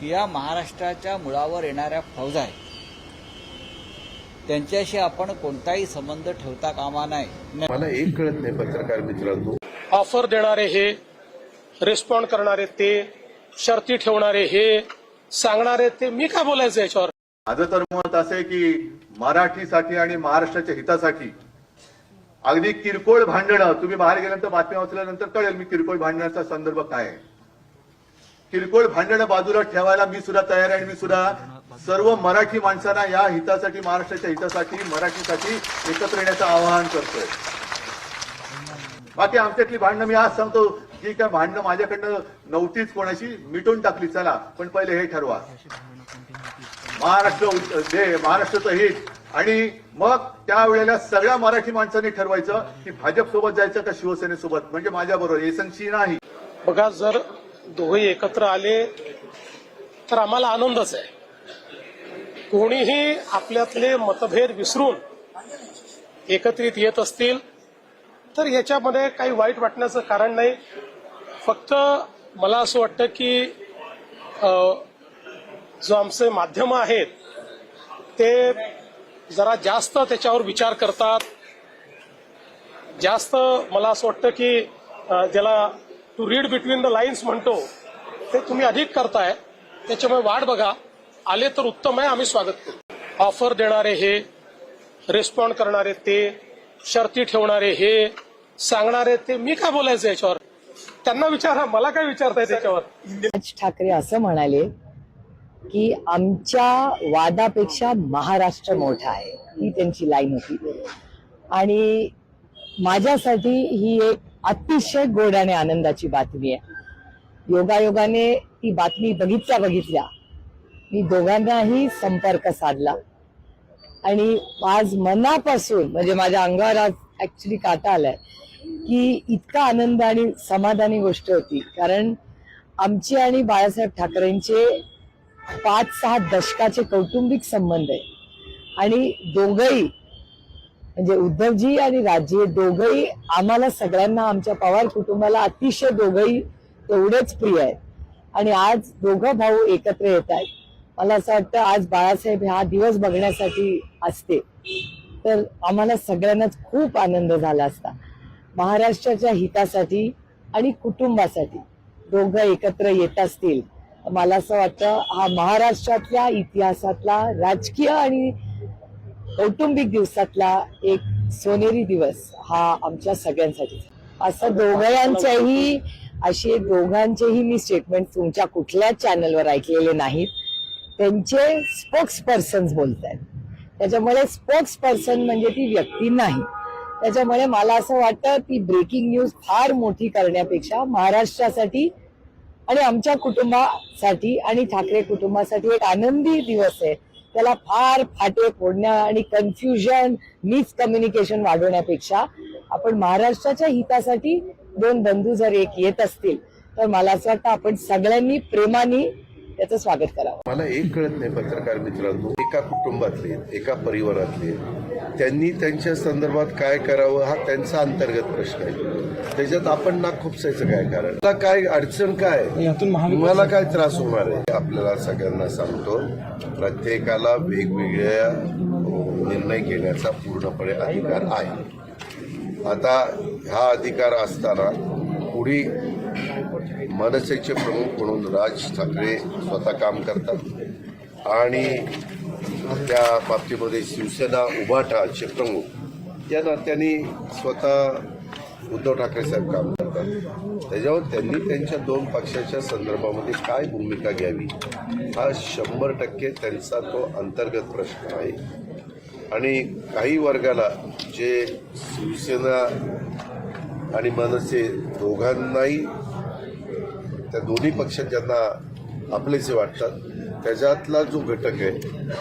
की या महाराष्ट्राच्या मुळावर येणाऱ्या फौजा आहेत. त्यांच्याशी आपण कोणताही संबंध ठेवता कामा नाही. मला एक कळत नाही पत्रकार मित्रांनो. ऑफर देणारे हे रिस्पॉन्ड करणारे ते शर्ती ठेवणारे हे सांगणारे ते मी काय बोलायचं याच्यावर? माझं तर मत असं आहे की मराठीसाठी आणि महाराष्ट्राच्या हितासाठी अगदी किरकोळ भांडणं तुम्ही बाहेर गेल्यानंतर बातम्या वाचल्यानंतर कळेल मी किरकोळ भांडणाचा संदर्भ काय आहे. किरकोळ भांडणं बाजूला ठेवायला मी सुद्धा तयार आहे आणि मी सुद्धा सर्व मराठी माणसांना या हितासाठी महाराष्ट्राच्या हितासाठी मराठीसाठी एकत्र येण्याचं आवाहन करतोय. बाकी आमच्यातली भांडणं मी आज सांगतो जी काय भांडणं माझ्याकडनं नव्हतीच कोणाशी मिटून टाकली चला पण पहिले हे ठरवा. महाराष्ट्र जे महाराष्ट्राचं हित. आणि मग त्यावेळेला सगळ्या मराठी माणसांनी ठरवायचं की भाजप सोबत जायचं का शिवसेनेसोबत? म्हणजे माझ्याबरोबर एसनशी नाही. बघा जर दोघे एकत्र आले तर आम्हाला आनंदच आहे. कोणीही आपल्यातले मतभेद विसरून एकत्रित येत असतील तर याच्यामध्ये काही वाईट वाटण्याचं कारण नाही. फक्त मला असं वाटतं की जो आमचे माध्यम आहेत ते जरा जास्त त्याच्यावर विचार करतात. जास्त मला असं वाटतं की ज्याला to read between the lines म्हणतो ते तुम्ही अधिक करताय त्याच्यामुळे वाट बघा. आले तर उत्तम आहे आम्ही स्वागत करू. ऑफर देणारे हे रिस्पॉन्ड करणारे ते शर्ती ठेवणारे हे सांगणारे ते मी काय बोलायचं याच्यावर? त्यांना विचारा मला काय विचारताय त्याच्यावर? राज ठाकरे असं म्हणाले की आमच्या वादापेक्षा महाराष्ट्र मोठा आहे ही त्यांची लाईन होती. आणि माझ्यासाठी ही एक अतिशय गोड आणि आनंदाची बातमी आहे. योगायोगाने ती बातमी बघितल्या बघितल्या मी दोघांनाही संपर्क साधला. आणि आज मनापासून म्हणजे माझ्या अंगावर आज ऍक्च्युली काटा आलाय की इतका आनंद आणि समाधानी गोष्ट होती. कारण आमचे आणि बाळासाहेब ठाकरेंचे पाच सहा दशकाचे कौटुंबिक संबंध आहे. आणि दोघही म्हणजे उद्धवजी आणि राजे दोघही आम्हाला सगळ्यांना आमच्या पवार कुटुंबाला अतिशय दोघही तेवढेच प्रिय आहेत. आणि आज दोघं भाऊ एकत्र येत आहेत. मला असं वाटतं आज बाळासाहेब हा दिवस बघण्यासाठी असते. तर आम्हाला सगळ्यांनाच खूप आनंद झाला असता. महाराष्ट्राच्या हितासाठी आणि कुटुंबासाठी दोघं एकत्र येत असतील. तर मला असं वाटतं हा महाराष्ट्रातल्या इतिहासातला राजकीय आणि कौटुंबिक दिवसातला एक सोनेरी दिवस हा आमच्या सगळ्यांसाठी. असं दोघांच्याही असे दोघांचेही मी स्टेटमेंट तुमच्या कुठल्याच चॅनलवर ऐकलेले नाहीत. त्यांचे स्पोक्स पर्सन्स बोलत आहेत. त्याच्यामुळे स्पोक्स पर्सन म्हणजे ती व्यक्ती नाही. त्याच्यामुळे मला असं वाटतं ती ब्रेकिंग न्यूज फार मोठी करण्यापेक्षा महाराष्ट्रासाठी आणि आमच्या कुटुंबासाठी आणि ठाकरे कुटुंबासाठी एक आनंदी दिवस आहे. त्याला फार फाटे फोडण्या आणि कन्फ्युजन मिसकम्युनिकेशन वाढवण्यापेक्षा आपण महाराष्ट्राच्या हितासाठी दोन बंधू जर एक येत असतील तर मला असं वाटतं आपण सगळ्यांनी प्रेमाने त्याचं स्वागत करावं. मला एक कळत नाही पत्रकार मित्रांनो एका कुटुंबातले एका परिवारातले त्यांनी त्यांच्या संदर्भात काय करावं हा त्यांचा अंतर्गत प्रश्न आहे. त्याच्यात आपण ना खुपसायचं काय कारण? मला काय अडचण काय? मला काय त्रास होणार आहे? आपल्याला सगळ्यांना सांगतो प्रत्येकाला वेगवेगळ्या निर्णय घेण्याचा पूर्णपणे अधिकार आहे. आता हा अधिकार असताना पुढे मनसेचे प्रमुख म्हणून राज ठाकरे स्वतः काम करतात. आणि त्या बाबतीमध्ये शिवसेना उभाटाचे प्रमुख या नात्याने स्वतः उद्धव ठाकरे साहेब काम करतात. त्याच्यावर त्यांनी त्यांच्या दोन पक्षाच्या संदर्भामध्ये काय भूमिका घ्यावी हा शंभर टक्के त्यांचा तो अंतर्गत प्रश्न आहे. आणि काही वर्गाला जे शिवसेना आणि मनसे दोघांनाही त्या दोन्ही पक्षात ज्यांना आपलेसे वाटतात त्याच्यातला जो घटक आहे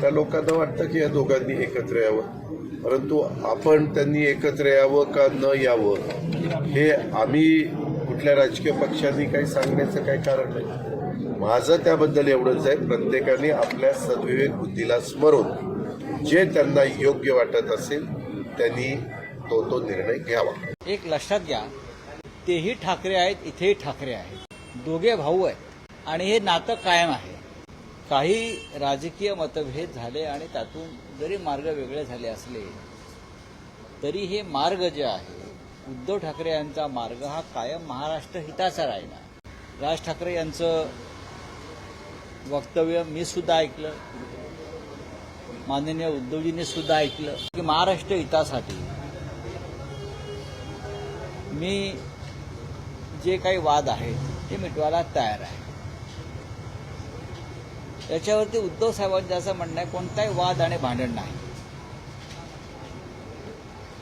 त्या लोकांना वाटतं की या दोघांनी एकत्र यावं. परंतु आपण त्यांनी एकत्र यावं का न यावं हे आम्ही कुठल्या राजकीय पक्षांनी काही सांगण्याचं काही कारण नाही. माझं त्याबद्दल एवढंच आहे प्रत्येकाने आपल्या सद्विवेक बुद्धीला स्मरून जे त्यांना योग्य वाटत असेल त्यांनी तो तो निर्णय घ्यावा. एक लक्षात घ्या तेही ठाकरे आहेत इथेही ठाकरे आहेत. दोघे भाऊ आहेत आणि हे नातं कायम आहे. काही राजकीय मतभेद झाले आणि त्यातून जरी मार्ग वेगळे झाले असले तरी हे मार्ग जे आहे उद्धव ठाकरे यांचा मार्ग हा कायम महाराष्ट्र हिताचा राहिला. राज ठाकरे यांचं वक्तव्य मी सुद्धा ऐकलं. माननीय उद्धवजींनी सुद्धा ऐकलं की महाराष्ट्र हितासाठी मी जे काही वाद आहेत ते मिटवायला तयार आहे. याच्यावरती उद्धव साहेबांचं असं म्हणणं आहे कोणताही वाद आणि भांडण नाही.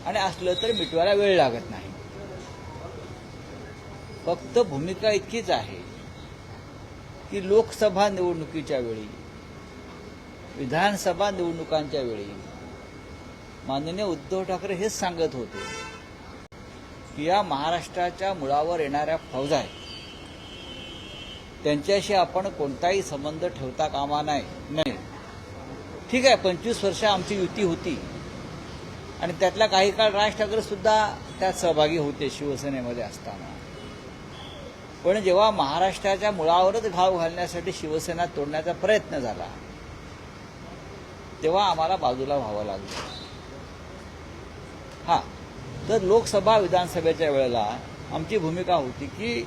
आणि असलं तर मिटवायला वेळ लागत नाही. फक्त भूमिका इतकीच आहे की लोकसभा निवडणुकीच्या वेळी विधानसभा निवडणुकांच्या वेळी माननीय उद्धव ठाकरे हेच सांगत होते. या महाराष्ट्राच्या मुळावर येणाऱ्या फौजा आहेत. त्यांच्याशी आपण कोणताही संबंध ठेवता कामा नाही नाही. ठीक आहे पंचवीस वर्ष आमची युती होती. आणि त्यातला काही काळ राज ठाकरे सुद्धा त्यात सहभागी होते शिवसेनेमध्ये असताना. पण जेव्हा महाराष्ट्राच्या मुळावरच घाव घालण्यासाठी शिवसेना तोडण्याचा प्रयत्न झाला तेव्हा आम्हाला बाजूला व्हावं लागलं. हा. तर लोकसभा विधानसभेच्या वेळेला आमची भूमिका होती की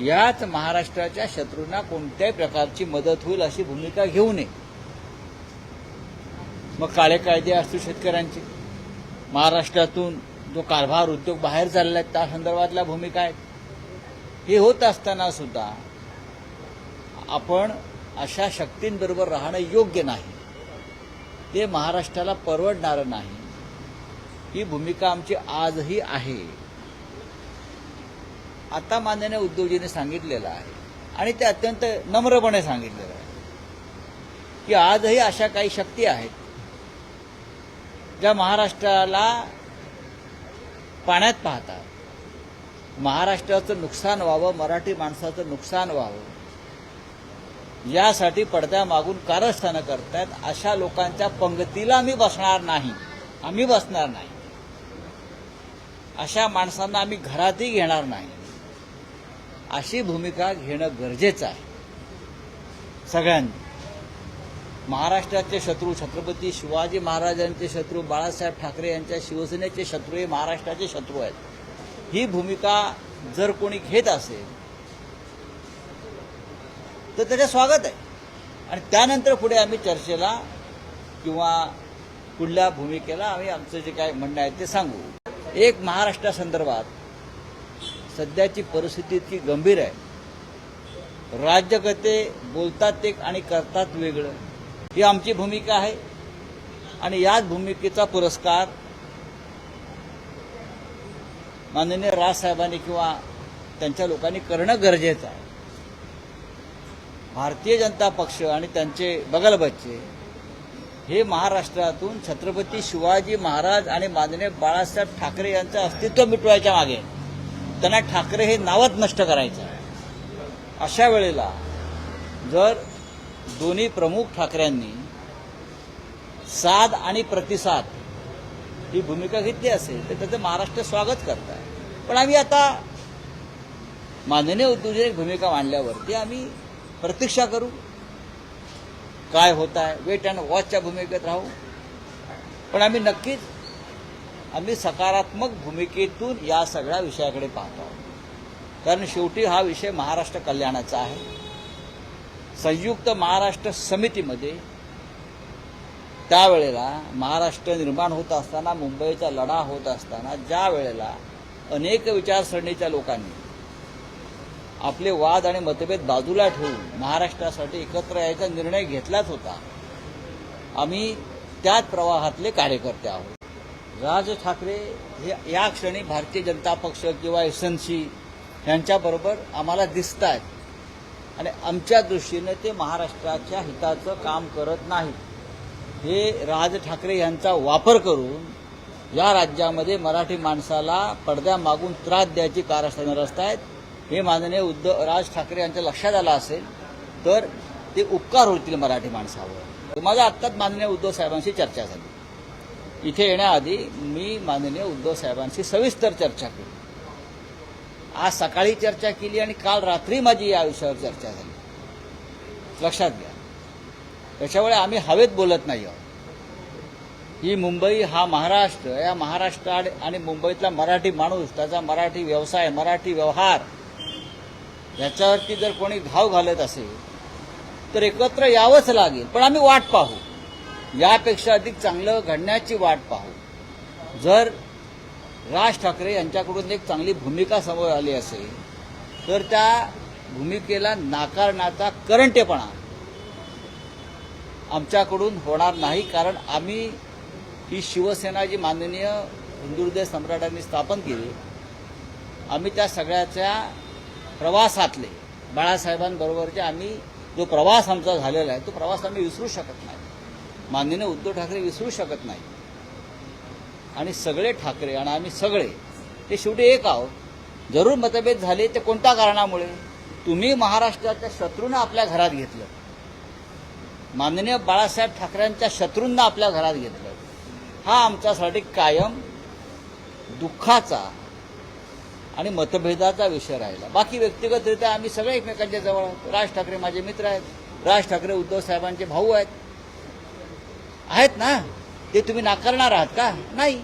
याच महाराष्ट्राच्या शत्रूंना कोणत्याही प्रकारची मदत होईल अशी भूमिका घेऊ नये. मग काळे कायदे असतो शेतकऱ्यांचे. महाराष्ट्रातून जो कारभार उद्योग बाहेर चालला आहे त्या संदर्भातल्या भूमिका आहेत. हे होत असताना सुद्धा आपण अशा शक्तींबरोबर राहणं योग्य नाही. ते महाराष्ट्राला परवडणारं नाही. ही भूमिका आमची आजही आहे. आता माननीय उद्धवजीने सांगितलेलं आहे. आणि ते अत्यंत नम्रपणे सांगितलेलं आहे. की आजही अशा काही शक्ती आहेत ज्या महाराष्ट्राला पाण्यात पाहतात. महाराष्ट्राचं नुकसान व्हावं मराठी माणसाचं नुकसान व्हावं यासाठी पडद्या मागून कारस्थानं करतायत अशा लोकांच्या पंगतीला आम्ही बसणार नाही. आम्ही बसणार नाही. अशा माणसांना आम्ही घरातही घेणार नाही. अशी भूमिका घेणं गरजेचं आहे. सगळ्यांनी. महाराष्ट्राचे शत्रू छत्रपती शिवाजी महाराजांचे शत्रू बाळासाहेब ठाकरे यांच्या शिवसेनेचे शत्रू हे महाराष्ट्राचे शत्रू आहेत. ही भूमिका जर कोणी घेत असेल तर त्याचं स्वागत आहे. आणि त्यानंतर पुढे आम्ही चर्चेला किंवा कुठल्या भूमिकेला आम्ही आमचं जे काय म्हणणं आहे ते सांगू. एक महाराष्ट्रासंदर्भात सध्याची परिस्थिती इतकी गंभीर आहे. राज्यकर्ते बोलतात एक आणि करतात वेगळं. ही आमची भूमिका आहे. आणि याच भूमिकेचा पुरस्कार माननीय राजसाहेबांनी किंवा त्यांच्या लोकांनी करणं गरजेचं आहे. भारतीय जनता पक्ष आणि त्यांचे बगलबच्चे हे महाराष्ट्रातून छत्रपती शिवाजी महाराज आणि माननीय बाळासाहेब ठाकरे यांचं अस्तित्व मिटवायच्या मागे त्यांना ठाकरे हे नावच नष्ट करायचं. अशा वेळेला जर दोन्ही प्रमुख ठाकरेंनी साध आणि प्रतिसाद ही भूमिका घेतली असेल तर त्याचं महाराष्ट्र स्वागत करत आहे पण आम्ही आता माननीय उद्योजक भूमिका मांडल्यावरती आम्ही प्रतीक्षा करू. काय होत आहे वेट अँड वॉचच्या भूमिकेत राहू. पण आम्ही नक्कीच आम्ही सकारात्मक भूमिकेतून या सगळ्या विषयाकडे पाहतो आहोत. कारण शेवटी हा विषय महाराष्ट्र कल्याणाचा आहे. संयुक्त महाराष्ट्र समितीमध्ये त्यावेळेला महाराष्ट्र निर्माण होत असताना मुंबईचा लढा होत असताना ज्या वेळेला अनेक विचारसरणीच्या लोकांनी आपले वाद आणि मतभेद बाजूला ठेवून महाराष्ट्रासाठी एकत्र यायचा निर्णय घेतलाच होता. आम्ही त्याच प्रवाहातले कार्यकर्ते आहोत. राज ठाकरे हे या क्षणी भारतीय जनता पक्ष किंवा एस एन सी यांच्याबरोबर आम्हाला दिसत आहेत आणि आमच्या दृष्टीने ते महाराष्ट्राच्या हिताचं काम करत नाहीत. हे राज ठाकरे यांचा वापर करून या राज्यामध्ये मराठी माणसाला पडद्यामागून त्रास द्यायची कारस्थानं रचत आहेत हे माननीय उद्धव राज ठाकरे यांच्या लक्षात आलं असेल तर ते उपकार होतील मराठी माणसावर. माझा आत्ताच माननीय उद्धव साहेबांशी चर्चा झाली. इथे येण्याआधी मी माननीय उद्धव साहेबांशी सविस्तर चर्चा केली. आज सकाळी चर्चा केली आणि काल रात्री माझी या विषयावर चर्चा झाली. लक्षात घ्या. त्याच्यामुळे आम्ही हवेत बोलत नाही आहोत. ही मुंबई हा महाराष्ट्र या महाराष्ट्र आणि मुंबईतला मराठी माणूस त्याचा मराठी व्यवसाय मराठी व्यवहार याच्यावरती जर कोणी घाव घालत असेल तर एकत्र यावंच लागेल. पण आम्ही वाट पाहू. यापेक्षा अधिक चांगलं घडण्याची वाट पाहू. जर राज ठाकरे यांच्याकडून एक चांगली भूमिका समोर आली असेल तर त्या भूमिकेला नाकारण्याचा करंटेपणा आमच्याकडून होणार नाही कारण आम्ही ही शिवसेना जी माननीय हिंदुहृदय सम्राटांनी स्थापन केली आम्ही त्या सगळ्याच्या प्रवासातले. बाळासाहेबांबरोबरचे आम्ही जो प्रवास आमचा झालेला आहे तो प्रवास आम्ही विसरू शकत नाही. माननीय उद्धव ठाकरे विसरू शकत नाही. आणि सगळे ठाकरे आणि आम्ही सगळे ते शेवटी एक आहोत. जरूर मतभेद झाले ते कोणत्या कारणामुळे? तुम्ही महाराष्ट्राच्या शत्रूंना आपल्या घरात घेतलं. माननीय बाळासाहेब ठाकरेंच्या शत्रूंना आपल्या घरात घेतलं. हा आमच्यासाठी कायम दुःखाचा आणि मतभेदाचा विषय राहिला. बाकी व्यक्तिगतरित्या आम्ही सगळे एकमेकांच्या जवळ आहोत. राज ठाकरे माझे मित्र आहेत. राज ठाकरे उद्धव साहेबांचे भाऊ आहेत. आहेत ना? ते तुम्ही नाकारणार आहात का? नाही.